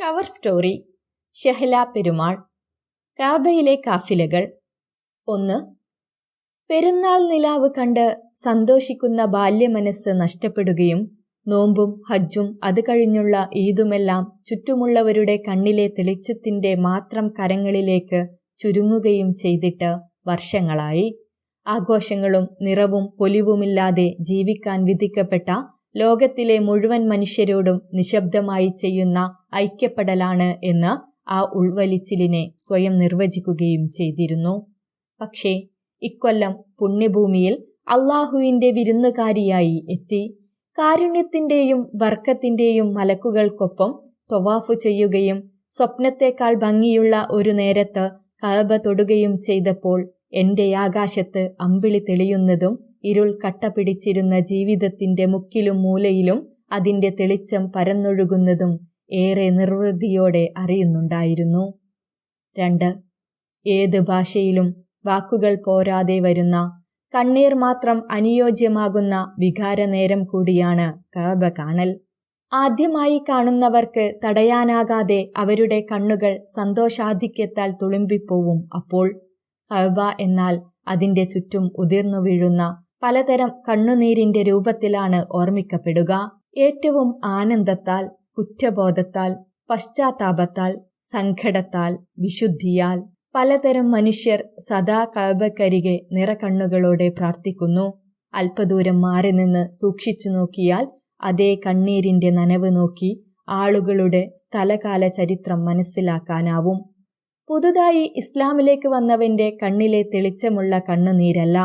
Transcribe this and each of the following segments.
Cover story Shehla Perumal കാബയിലെ കാഫിലകൾ. ഒന്ന് പെരുന്നാൾ നിലാവ് കണ്ട് സന്തോഷിക്കുന്ന ബാല്യമനസ്സ് നഷ്ടപ്പെടുകയും നോമ്പും ഹജ്ജും അത് കഴിഞ്ഞുള്ള ഈദുമെല്ലാം ചുറ്റുമുള്ളവരുടെ കണ്ണിലെ തെളിച്ചത്തിന്റെ മാത്രം കരങ്ങളിലേക്ക് ചുരുങ്ങുകയും ചെയ്തിട്ട് വർഷങ്ങളായി. ആഘോഷങ്ങളും നിറവും പൊലിവുമില്ലാതെ ജീവിക്കാൻ വിധിക്കപ്പെട്ട ലോകത്തിലെ മുഴുവൻ മനുഷ്യരോടും നിശബ്ദമായി ചെയ്യുന്ന ഐക്യപ്പെടലാണ് എന്ന് ആ ഉൾവലിച്ചിലിനെ സ്വയം നിർവചിക്കുകയും ചെയ്തിരുന്നു. പക്ഷേ ഇക്കൊല്ലം പുണ്യഭൂമിയിൽ അള്ളാഹുവിന്റെ വിരുന്നുകാരിയായി എത്തി. കാരുണ്യത്തിന്റെയും വർക്കത്തിന്റെയും മലക്കുകൾക്കൊപ്പം തൊവാഫു ചെയ്യുകയും സ്വപ്നത്തെക്കാൾ ഭംഗിയുള്ള ഒരു നേരത്ത് കഅബ തൊടുകയും ചെയ്തപ്പോൾ എന്റെ ആകാശത്ത് അമ്പിളി തെളിയുന്നതും ഇരുൾ കട്ടപിടിച്ചിരുന്ന ജീവിതത്തിന്റെ മുക്കിലും മൂലയിലും അതിന്റെ തെളിച്ചം പരന്നൊഴുകുന്നതും ഏറെ നിർവൃതിയോടെ അറിയുന്നുണ്ടായിരുന്നു. രണ്ട് ഏത് ഭാഷയിലും വാക്കുകൾ പോരാതെ വരുന്ന കണ്ണീർ മാത്രം അനുയോജ്യമാകുന്ന വികാരനേരം കൂടിയാണ് കാബ കാണൽ. ആദ്യമായി കാണുന്നവർക്ക് തടയാനാകാതെ അവരുടെ കണ്ണുകൾ സന്തോഷാധിക്യത്താൽ തുളുമ്പിപ്പോവും അപ്പോൾ കവ എന്നാൽ അതിന്റെ ചുറ്റും ഉതിർന്നു വീഴുന്ന പലതരം കണ്ണുനീരിന്റെ രൂപത്തിലാണ് ഓർമ്മിക്കപ്പെടുക. ഏറ്റവും ആനന്ദത്താൽ കുറ്റബോധത്താൽ പശ്ചാത്താപത്താൽ സങ്കടത്താൽ വിശുദ്ധിയാൽ പലതരം മനുഷ്യർ സദാ കഅബക്കരികെ നിറകണ്ണുകളോടെ പ്രാർത്ഥിക്കുന്നു. അല്പദൂരം മാറി നിന്ന് സൂക്ഷിച്ചു നോക്കിയാൽ അതേ കണ്ണീരിന്റെ നനവ് നോക്കി ആളുകളുടെ സ്ഥലകാല ചരിത്രം മനസ്സിലാക്കാനാവും. പുതുതായി ഇസ്ലാമിലേക്ക് വന്നവന്റെ കണ്ണിലെ തെളിച്ചമുള്ള കണ്ണുനീരല്ല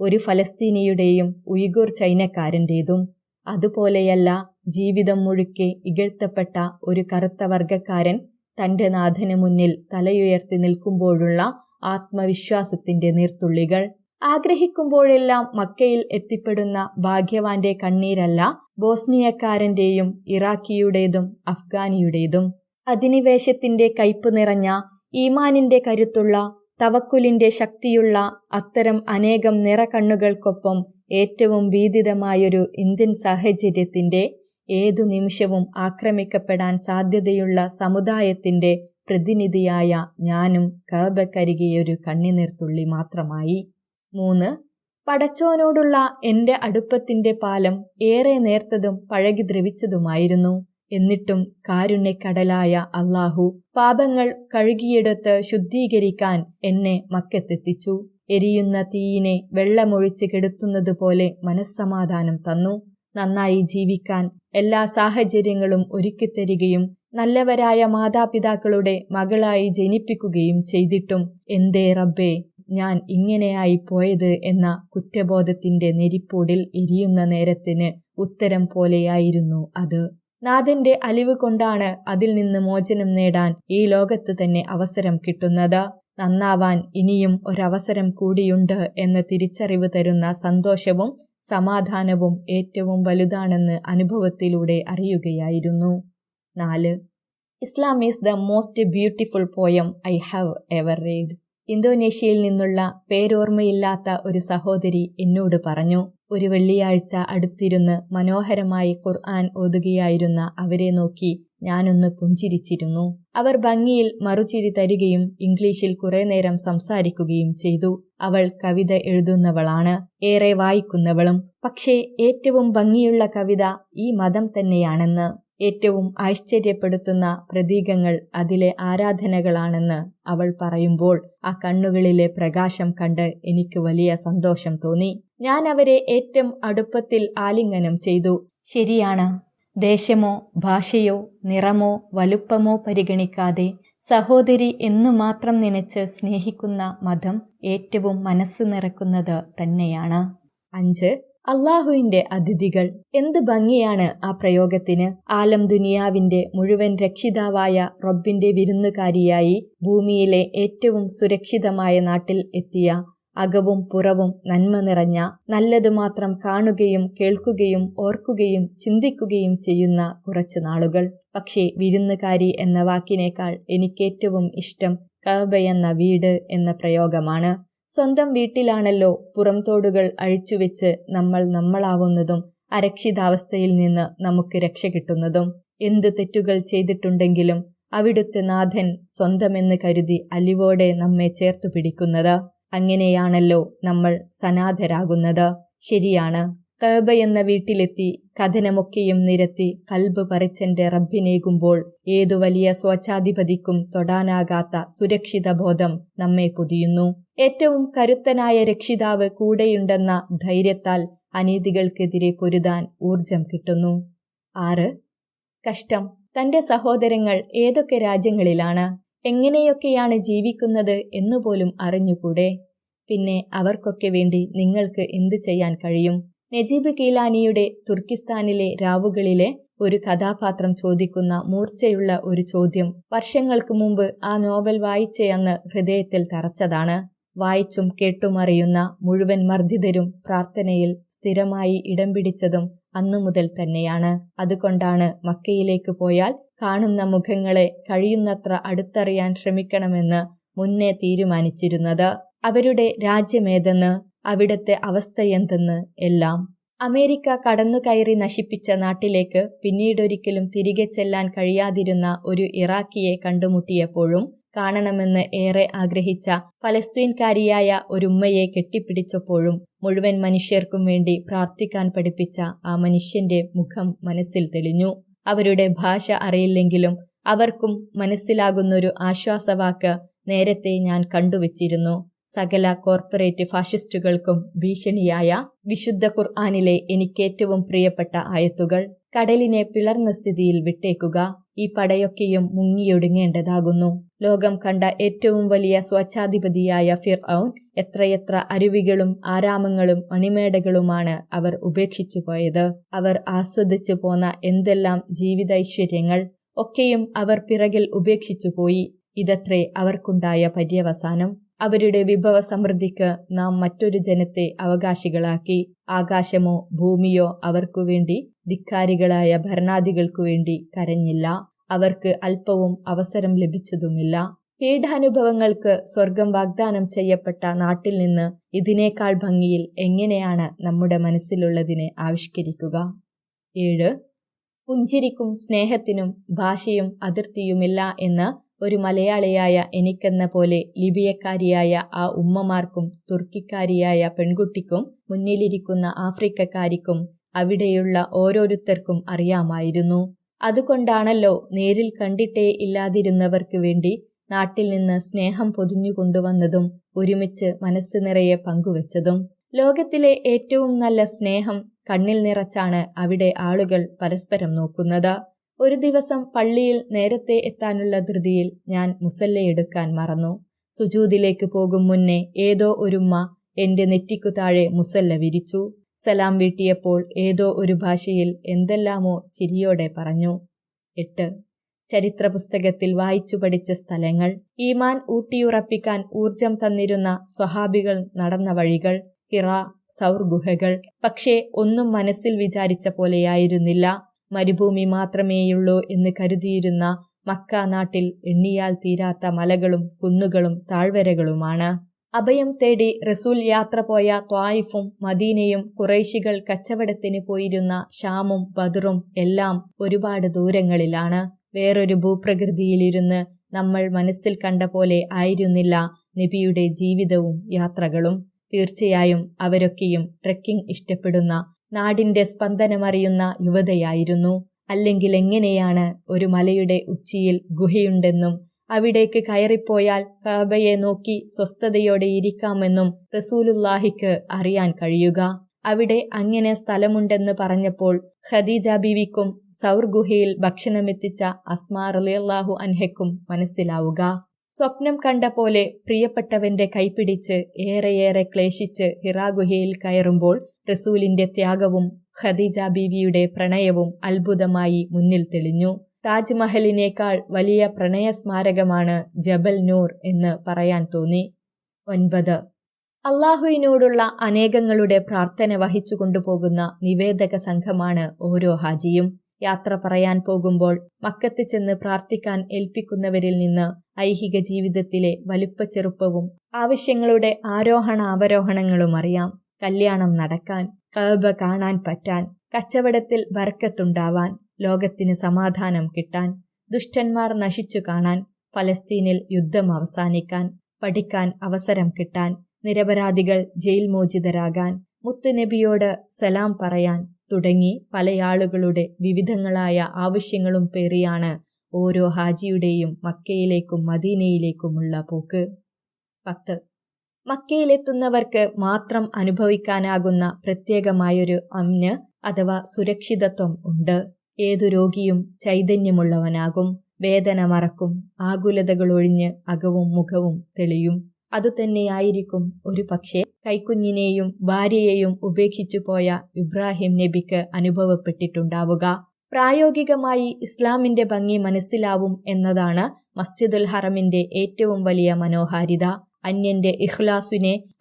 ഒരു ഫലസ്തീനിയുടെയും ഉയ്ഗുർ ചൈനക്കാരന്റേതും അതുപോലെയല്ല ജീവിതം മുഴുക്കെ ഇകഴ്ത്തപ്പെട്ട ഒരു കറുത്ത വർഗക്കാരൻ തന്റെ നാഥന് മുന്നിൽ തലയുയർത്തി നിൽക്കുമ്പോഴുള്ള ആത്മവിശ്വാസത്തിന്റെ നീർത്തുള്ളികൾ. ആഗ്രഹിക്കുമ്പോഴെല്ലാം മക്കയിൽ എത്തിപ്പെടുന്ന ഭാഗ്യവാന്റെ കണ്ണീരല്ല ബോസ്നിയക്കാരന്റെയും ഇറാഖിയുടേതും അഫ്ഗാനിയുടേതും. അധിനിവേശത്തിന്റെ കയ്പ് നിറഞ്ഞ ഈമാനിന്റെ കരുത്തുള്ള തവക്കുലിന്റെ ശക്തിയുള്ള അത്തരം അനേകം നിറകണ്ണുകൾക്കൊപ്പം ഏറ്റവും ഭീതിതമായൊരു ഇന്ത്യൻ സാഹചര്യത്തിന്റെ ഏതു നിമിഷവും ആക്രമിക്കപ്പെടാൻ സാധ്യതയുള്ള സമുദായത്തിന്റെ പ്രതിനിധിയായ ഞാനും കബക്കരികിയൊരു കണ്ണിനീർത്തുള്ളി മാത്രമായി. മൂന്ന് പടച്ചോനോടുള്ള എന്റെ അടുപ്പത്തിന്റെ പാലം ഏറെ നേർത്തതും പഴകി ദ്രവിച്ചതുമായിരുന്നു. എന്നിട്ടും കാരുണ്യക്കടലായ അള്ളാഹു പാപങ്ങൾ കഴുകിയെടുത്ത് ശുദ്ധീകരിക്കാൻ എന്നെ മക്കത്തെത്തിച്ചു. എരിയുന്ന തീയിനെ വെള്ളമൊഴിച്ച് കെടുത്തുന്നത് പോലെ മനസ്സമാധാനം തന്നു. നന്നായി ജീവിക്കാൻ എല്ലാ സാഹചര്യങ്ങളും ഒരുക്കിത്തരികയും നല്ലവരായ മാതാപിതാക്കളുടെ മകളായി ജനിപ്പിക്കുകയും ചെയ്തിട്ടും എന്തേ റബ്ബേ ഞാൻ ഇങ്ങനെയായി പോയത് എന്ന കുറ്റബോധത്തിന്റെ നെരിപ്പോടിൽ എരിയുന്ന നേരത്തിന് ഉത്തരം പോലെയായിരുന്നു അത്. നാഥന്റെ അലിവ് കൊണ്ടാണ് അതിൽ നിന്ന് മോചനം നേടാൻ ഈ ലോകത്ത് തന്നെ അവസരം കിട്ടുന്നത്. നന്നാവാൻ ഇനിയും ഒരവസരം കൂടിയുണ്ട് എന്ന തിരിച്ചറിവ് തരുന്ന സന്തോഷവും സമാധാനവും ഏറ്റവും വലുതാണെന്ന് അനുഭവത്തിലൂടെ അറിയുകയായിരുന്നു. നാല്. Islam is the most beautiful poem I have ever read ഇന്തോനേഷ്യയിൽ നിന്നുള്ള പേരോർമ്മയില്ലാത്ത ഒരു സഹോദരി എന്നോട് പറഞ്ഞു ഒരു വെള്ളിയാഴ്ച അടുത്തിരുന്ന് മനോഹരമായി ഖുർആൻ ഓതുകയായിരുന്ന അവരെ നോക്കി ഞാനൊന്ന് പുഞ്ചിരിച്ചിരുന്നു. അവർ ഭംഗിയിൽ മറുചിരി തരികയും ഇംഗ്ലീഷിൽ കുറെ നേരം സംസാരിക്കുകയും ചെയ്തു. അവൾ കവിത എഴുതുന്നവളാണ് ഏറെ വായിക്കുന്നവളും. പക്ഷേ ഏറ്റവും ഭംഗിയുള്ള കവിത ഈ മതം തന്നെയാണെന്ന്. ഏറ്റവും ആശ്ചര്യപ്പെടുത്തുന്ന പ്രതീകങ്ങൾ അതിലെ ആരാധനകളാണെന്ന് അവൾ പറയുമ്പോൾ ആ കണ്ണുകളിലെ പ്രകാശം കണ്ട് എനിക്ക് വലിയ സന്തോഷം തോന്നി. ഞാൻ അവരെ ഏറ്റവും അടുപ്പത്തിൽ ആലിംഗനം ചെയ്തു. ശരിയാണ്. ദേശമോ ഭാഷയോ നിറമോ വലുപ്പമോ പരിഗണിക്കാതെ സഹോദരി എന്നു മാത്രം നനച്ച് സ്നേഹിക്കുന്ന മതം ഏറ്റവും മനസ്സ് നിറക്കുന്നത് തന്നെയാണ്. അഞ്ച് അള്ളാഹുവിന്റെ അതിഥികൾ. എന്ത് ഭംഗിയാണ് ആ പ്രയോഗത്തിന്. ആലം ദുനിയാവിന്റെ മുഴുവൻ രക്ഷിതാവായ റബ്ബിന്റെ വിരുന്നുകാരിയായി ഭൂമിയിലെ ഏറ്റവും സുരക്ഷിതമായ നാട്ടിൽ എത്തിയ അകവും പുറവും നന്മ നിറഞ്ഞ നല്ലതു മാത്രം കാണുകയും കേൾക്കുകയും ഓർക്കുകയും ചിന്തിക്കുകയും ചെയ്യുന്ന കുറച്ചു നാളുകൾ. പക്ഷേ വിരുന്നുകാരി എന്ന വാക്കിനേക്കാൾ എനിക്കേറ്റവും ഇഷ്ടം കഅബയെന്ന വീട് എന്ന പ്രയോഗമാണ്. സ്വന്തം വീട്ടിലാണല്ലോ പുറംതോടുകൾ അഴിച്ചുവെച്ച് നമ്മൾ നമ്മളാവുന്നതും അരക്ഷിതാവസ്ഥയിൽ നിന്ന് നമുക്ക് രക്ഷ കിട്ടുന്നതും. എന്ത് തെറ്റുകൾ ചെയ്തിട്ടുണ്ടെങ്കിലും അവിടുത്തെ നാഥൻ സ്വന്തമെന്ന് കരുതി അലിവോടെ നമ്മെ ചേർത്തു പിടിക്കുന്നത്. അങ്ങനെയാണല്ലോ നമ്മൾ സനാഥരാകുന്നത് ശരിയാണ്. കഅബ എന്ന വീട്ടിലെത്തി കഥനമൊക്കെയും നിരത്തി കൽബ് പറിച്ചെന്റെ റബ്ബിനേകുമ്പോൾ ഏതു വലിയ സ്വച്ഛാധിപതിക്കും തൊടാനാകാത്ത സുരക്ഷിത ബോധം നമ്മെ പൊതിയുന്നു. ഏറ്റവും കരുത്തനായ രക്ഷിതാവ് കൂടെയുണ്ടെന്ന ധൈര്യത്താൽ അനീതികൾക്കെതിരെ പൊരുതാൻ ഊർജം കിട്ടുന്നു. ആറ്. കഷ്ടം. തന്റെ സഹോദരങ്ങൾ ഏതൊക്കെ രാജ്യങ്ങളിലാണ്? എങ്ങനെയൊക്കെയാണ് ജീവിക്കുന്നത് എന്നുപോലും അറിഞ്ഞുകൂടെ? പിന്നെ അവർക്കൊക്കെ വേണ്ടി നിങ്ങൾക്ക് എന്തു ചെയ്യാൻ കഴിയും? നജീബ് കീലാനിയുടെ തുർക്കിസ്ഥാനിലെ രാവുകളിലെ ഒരു കഥാപാത്രം ചോദിക്കുന്ന മൂർച്ചയുള്ള ഒരു ചോദ്യം വർഷങ്ങൾക്ക് മുമ്പ് ആ നോവൽ വായിച്ചയെന്ന് ഹൃദയത്തിൽ തറച്ചതാണ്. വായിച്ചും കേട്ടുമറിയുന്ന മുഴുവൻ മർദ്ദിതരും പ്രാർത്ഥനയിൽ സ്ഥിരമായി ഇടം പിടിച്ചതും അന്നു മുതൽ തന്നെയാണ്. അതുകൊണ്ടാണ് മക്കയിലേക്ക് പോയാൽ കാണുന്ന മുഖങ്ങളെ കഴിയുന്നത്ര അടുത്തറിയാൻ ശ്രമിക്കണമെന്ന് മുന്നേ തീരുമാനിച്ചിരുന്നത്. അവരുടെ രാജ്യമേതെന്ന് അവിടത്തെ അവസ്ഥയെന്തെന്ന് എല്ലാം. അമേരിക്ക കടന്നുകയറി നശിപ്പിച്ച നാട്ടിലേക്ക് പിന്നീടൊരിക്കലും തിരികെ ചെല്ലാൻ കഴിയാതിരുന്ന ഒരു ഇറാഖിയെ കണ്ടുമുട്ടിയപ്പോഴും കാണണമെന്ന് ഏറെ ആഗ്രഹിച്ച ഫലസ്തീൻകാരിയായ ഒരുമ്മയെ കെട്ടിപ്പിടിച്ചപ്പോഴും മുഴുവൻ മനുഷ്യർക്കും വേണ്ടി പ്രാർത്ഥിക്കാൻ പഠിപ്പിച്ച ആ മനുഷ്യന്റെ മുഖം മനസ്സിൽ തെളിഞ്ഞു. അവരുടെ ഭാഷ അറിയില്ലെങ്കിലും അവർക്കും മനസ്സിലാകുന്നൊരു ആശ്വാസവാക്ക് നേരത്തെ ഞാൻ കണ്ടുവച്ചിരുന്നു. സകല കോർപ്പറേറ്റ് ഫാഷിസ്റ്റുകൾക്കും ഭീഷണിയായ വിശുദ്ധ ഖുർആാനിലെ എനിക്കേറ്റവും പ്രിയപ്പെട്ട ആയത്തുകൾ കടലിനെ പിളർന്ന സ്ഥിതിയിൽ വിട്ടേക്കുക ഈ പടയൊക്കെയും മുങ്ങിയൊടുങ്ങേണ്ടതാകുന്നു. ലോകം കണ്ട ഏറ്റവും വലിയ സ്വച്ഛാധിപതിയായ ഫിർ ഔൻ എത്രയെത്ര അരുവികളും ആരാമങ്ങളും മണിമേടകളുമാണ് അവർ ഉപേക്ഷിച്ചു പോയത്. അവർ ആസ്വദിച്ചു പോന്ന എന്തെല്ലാം ജീവിതൈശ്വര്യങ്ങൾ ഒക്കെയും അവർ പിറകിൽ ഉപേക്ഷിച്ചു പോയി. ഇതത്രേ അവർക്കുണ്ടായ പര്യവസാനം. അവരുടെ വിഭവ സമൃദ്ധിക്ക് നാം മറ്റൊരു ജനത്തെ അവകാശികളാക്കി ആകാശമോ ഭൂമിയോ അവർക്കു വേണ്ടി ധിക്കാരികളായ ഭരണാധികൾക്കു വേണ്ടി കരഞ്ഞില്ല. അവർക്ക് അല്പവും അവസരം ലഭിച്ചതുമില്ല. പീഠാനുഭവങ്ങൾക്ക് സ്വർഗം വാഗ്ദാനം ചെയ്യപ്പെട്ട നാട്ടിൽ നിന്ന് ഇതിനേക്കാൾ ഭംഗിയിൽ എങ്ങനെയാണ് നമ്മുടെ മനസ്സിലുള്ളതിനെ ആവിഷ്കരിക്കുക? ഏഴ്. പുഞ്ചിരിക്കും സ്നേഹത്തിനും ഭാഷയും അതിർത്തിയുമില്ല എന്ന് ഒരു മലയാളിയായ എനിക്കെന്ന പോലെ ലിബിയക്കാരിയായ ആ ഉമ്മമാർക്കും തുർക്കിക്കാരിയായ പെൺകുട്ടിക്കും മുന്നിലിരിക്കുന്ന ആഫ്രിക്കക്കാരിക്കും അവിടെയുള്ള ഓരോരുത്തർക്കും അറിയാമായിരുന്നു. അതുകൊണ്ടാണല്ലോ നേരിൽ കണ്ടിട്ടേ ഇല്ലാതിരുന്നവർക്ക് വേണ്ടി നാട്ടിൽ നിന്ന് സ്നേഹം പൊതിഞ്ഞു കൊണ്ടുവന്നതും ഒരുമിച്ച് മനസ്സ് നിറയെ പങ്കുവച്ചതും. ലോകത്തിലെ ഏറ്റവും നല്ല സ്നേഹം കണ്ണിൽ നിറച്ചാണ് അവിടെ ആളുകൾ പരസ്പരം നോക്കുന്നത്. ഒരു ദിവസം പള്ളിയിൽ നേരത്തെ എത്താനുള്ള ധൃതിയിൽ ഞാൻ മുസല്ലയെടുക്കാൻ മറന്നു. സുജൂതിലേക്ക് പോകും മുന്നേ ഏതോ ഒരുമ്മ എന്റെ നെറ്റിക്കു താഴെ മുസല്ല വിരിച്ചു. സലാം വീട്ടിയപ്പോൾ ഏതോ ഒരു ഭാഷയിൽ എന്തെല്ലാമോ ചിരിയോടെ പറഞ്ഞു. എട്ട്. ചരിത്ര പുസ്തകത്തിൽ വായിച്ചു പഠിച്ച സ്ഥലങ്ങൾ. ഈമാൻ ഊട്ടിയുറപ്പിക്കാൻ ഊർജം തന്നിരുന്ന സ്വഹാബികൾ നടന്ന വഴികൾ. ഹിറ സൗർ ഗുഹകൾ പക്ഷേ ഒന്നും മനസ്സിൽ വിചാരിച്ച പോലെയായിരുന്നില്ല. മരുഭൂമി മാത്രമേയുള്ളൂ എന്ന് കരുതിയിരുന്ന മക്ക നാട്ടിൽ എണ്ണിയാൽ തീരാത്ത മലകളും കുന്നുകളും താഴ്വരകളുമാണ്. അഭയം തേടി റസൂൽ യാത്ര പോയ ത്വായിഫും മദീനയും കുറേശികൾ കച്ചവടത്തിന് പോയിരുന്ന ഷാമും ബദറും എല്ലാം ഒരുപാട് ദൂരങ്ങളിലാണ്. വേറൊരു ഭൂപ്രകൃതിയിലിരുന്ന് നമ്മൾ മനസ്സിൽ കണ്ട പോലെ ആയിരുന്നില്ല നബിയുടെ ജീവിതവും യാത്രകളും. തീർച്ചയായും അവരൊക്കെയും ട്രെക്കിംഗ് ഇഷ്ടപ്പെടുന്ന നാടിന്റെ സ്പന്ദനമറിയുന്ന യുവതയായിരുന്നു. അല്ലെങ്കിൽ എങ്ങനെയാണ് ഒരു മലയുടെ ഉച്ചിയിൽ ഗുഹയുണ്ടെന്നും അവിടേക്ക് കയറിപ്പോയാൽ കാബയെ നോക്കി സ്വസ്ഥതയോടെ ഇരിക്കാമെന്നും റസൂലുല്ലാഹിക്ക് അറിയാൻ കഴിയുക. അവിടെ അങ്ങനെ സ്ഥലമുണ്ടെന്ന് പറഞ്ഞപ്പോൾ ഖദീജ ബീവിക്കും സൗർ ഗുഹയിൽ ഭക്ഷണമെത്തിച്ച അസ്മാർ അലിയല്ലാഹു അൻഹയ്ക്കും മനസ്സിലാവുക. സ്വപ്നം കണ്ട പോലെ പ്രിയപ്പെട്ടവന്റെ കൈപിടിച്ച് ഏറെയേറെ ക്ലേശിച്ച് ഹിറാ ഗുഹയിൽ കയറുമ്പോൾ റസൂലിന്റെ ത്യാഗവും ഖദീജ ബീവിയുടെ പ്രണയവും അത്ഭുതമായി മുന്നിൽ തെളിഞ്ഞു. താജ്മഹലിനേക്കാൾ വലിയ പ്രണയ സ്മാരകമാണ് ജബൽ നൂർ എന്ന് പറയാൻ തോന്നി. ഒൻപത്. അള്ളാഹുവിനോടുള്ള അനേകങ്ങളുടെ പ്രാർത്ഥന വഹിച്ചു കൊണ്ടുപോകുന്ന നിവേദക സംഘമാണ് ഓരോ ഹാജിയും. യാത്ര പറയാൻ പോകുമ്പോൾ മക്കത്ത് ചെന്ന് പ്രാർത്ഥിക്കാൻ ഏൽപ്പിക്കുന്നവരിൽ നിന്ന് ഐഹിക ജീവിതത്തിലെ വലുപ്പ ചെറുപ്പവും ആവശ്യങ്ങളുടെ ആരോഹണ അവരോഹണങ്ങളും അറിയാം. കല്യാണം നടക്കാൻ കഅബ കാണാൻ പറ്റാൻ കച്ചവടത്തിൽ വർക്കത്തുണ്ടാവാൻ ലോകത്തിന് സമാധാനം കിട്ടാൻ ദുഷ്ടന്മാർ നശിച്ചു കാണാൻ ഫലസ്തീനിൽ യുദ്ധം അവസാനിക്കാൻ പഠിക്കാൻ അവസരം കിട്ടാൻ നിരപരാധികൾ ജയിൽ മോചിതരാകാൻ മുത്തുനബിയോട് സലാം പറയാൻ തുടങ്ങി പലയാളുകളുടെ വിവിധങ്ങളായ ആവശ്യങ്ങളും പേറിയാണ് ഓരോ ഹാജിയുടെയും മക്കയിലേക്കും മദീനയിലേക്കുമുള്ള പോക്ക്. പത്ത് മക്കയിലെത്തുന്നവർക്ക് മാത്രം അനുഭവിക്കാനാകുന്ന പ്രത്യേകമായൊരു അമ്ന് അഥവാ സുരക്ഷിതത്വം ഉണ്ട്. ഏതു രോഗിയും ചൈതന്യമുള്ളവനാകും. വേദന മറക്കും. ആകുലതകളൊഴിഞ്ഞ് അകവും മുഖവും തെളിയും. അതുതന്നെയായിരിക്കും ഒരു പക്ഷേ കൈക്കുഞ്ഞിനെയും ഭാര്യയെയും ഉപേക്ഷിച്ചു പോയ ഇബ്രാഹിം നബിക്ക് അനുഭവപ്പെട്ടിട്ടുണ്ടാവുക. പ്രായോഗികമായി ഇസ്ലാമിന്റെ ഭംഗി മനസ്സിലാവും എന്നതാണ് മസ്ജിദുൽ ഹറമിന്റെ ഏറ്റവും വലിയ മനോഹാരിത. അന്യന്റെ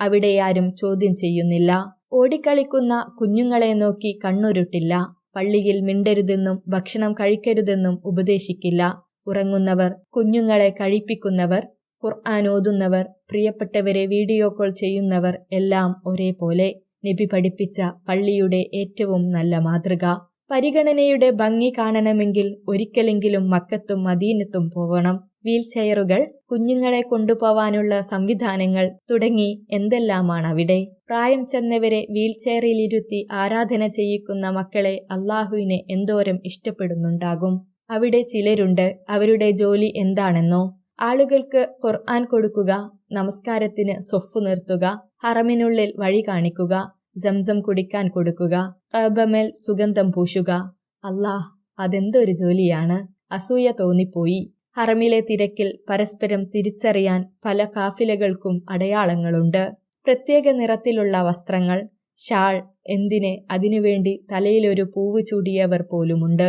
അവിടെ ആരും ചോദ്യം ചെയ്യുന്നില്ല. ഓടിക്കളിക്കുന്ന കുഞ്ഞുങ്ങളെ നോക്കി കണ്ണുരുട്ടില്ല. പള്ളിയിൽ മിണ്ടരുതെന്നും ഭക്ഷണം കഴിക്കരുതെന്നും ഉപദേശിക്കില്ല. ഉറങ്ങുന്നവർ കുഞ്ഞുങ്ങളെ കഴിപ്പിക്കുന്നവർ ഖുർആൻ ഓതുന്നവർ പ്രിയപ്പെട്ടവരെ വീഡിയോ കോൾ ചെയ്യുന്നവർ എല്ലാം ഒരേപോലെ. നബി പഠിപ്പിച്ച പള്ളിയുടെ ഏറ്റവും നല്ല മാതൃക. പരിഗണനയുടെ ഭംഗി കാണണമെങ്കിൽ ഒരിക്കലെങ്കിലും മക്കത്തും മദീനത്തും പോവണം. വീൽ ചെയറുകൾ കുഞ്ഞുങ്ങളെ കൊണ്ടുപോവാനുള്ള സംവിധാനങ്ങൾ തുടങ്ങി എന്തെല്ലാമാണ് അവിടെ പ്രായം ചെന്നവരെ വീൽ ചെയറിലിരുത്തി ആരാധന ചെയ്യിക്കുന്ന മക്കളെ അള്ളാഹുവിനെ എന്തോരം ഇഷ്ടപ്പെടുന്നുണ്ടാകും? അവിടെ ചിലരുണ്ട് അവരുടെ ജോലി എന്താണെന്നോ? ആളുകൾക്ക് ഖുർആൻ കൊടുക്കുക നമസ്കാരത്തിന് സൊഫ് നിർത്തുക ഹറമിനുള്ളിൽ വഴി കാണിക്കുക സംസം കുടിക്കാൻ കൊടുക്കുക കബമേൽ സുഗന്ധം പൂശുക. അല്ലാഹ് അതെന്തൊരു ജോലിയാണ്? അസൂയ തോന്നിപ്പോയി. ഹറമിലെ തിരക്കിൽ പരസ്പരം തിരിച്ചറിയാൻ പല കാഫിലകൾക്കും അടയാളങ്ങളുണ്ട്. പ്രത്യേക നിറത്തിലുള്ള വസ്ത്രങ്ങൾ ഷാൾ എന്തിനെ അതിനുവേണ്ടി തലയിലൊരു പൂവ് ചൂടിയവർ പോലുമുണ്ട്.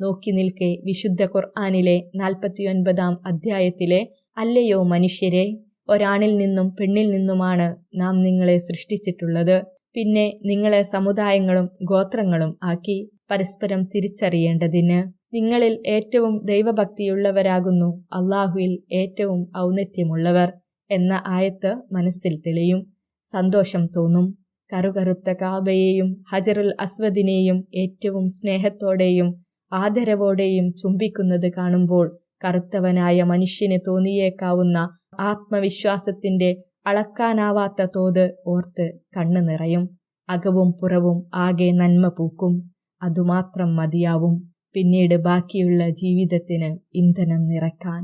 നോക്കി നിൽക്കെ വിശുദ്ധ ഖുർആാനിലെ നാൽപ്പത്തിയൊൻപതാം അധ്യായത്തിലെ അല്ലയോ മനുഷ്യരെ ഒരാണിൽ നിന്നും പെണ്ണിൽ നിന്നുമാണ് നാം നിങ്ങളെ സൃഷ്ടിച്ചിട്ടുള്ളത്. പിന്നെ നിങ്ങളെ സമുദായങ്ങളും ഗോത്രങ്ങളും ആക്കി പരസ്പരം തിരിച്ചറിയേണ്ടതിന് നിങ്ങളിൽ ഏറ്റവും ദൈവഭക്തിയുള്ളവരാകുന്നു അള്ളാഹുവിൽ ഏറ്റവും ഔന്നത്യമുള്ളവർ എന്ന ആയത്ത് മനസ്സിൽ തെളിയും. സന്തോഷം തോന്നും. കറുകറുത്ത കാബയെയും ഹജറുൽ അസ്വദിനെയും ഏറ്റവും സ്നേഹത്തോടെയും ആദരവോടെയും ചുംബിക്കുന്നത് കാണുമ്പോൾ കറുത്തവനായ മനുഷ്യന് തോന്നിയേക്കാവുന്ന ആത്മവിശ്വാസത്തിന്റെ അളക്കാനാവാത്ത തോത് ഓർത്ത് കണ്ണു നിറയും. അകവും പുറവും ആകെ നന്മ പൂക്കും. അതുമാത്രം മതിയാവും. പിന്നീട് ബാക്കിയുള്ള ജീവിതത്തിന് ഇന്ധനം നിറക്കാൻ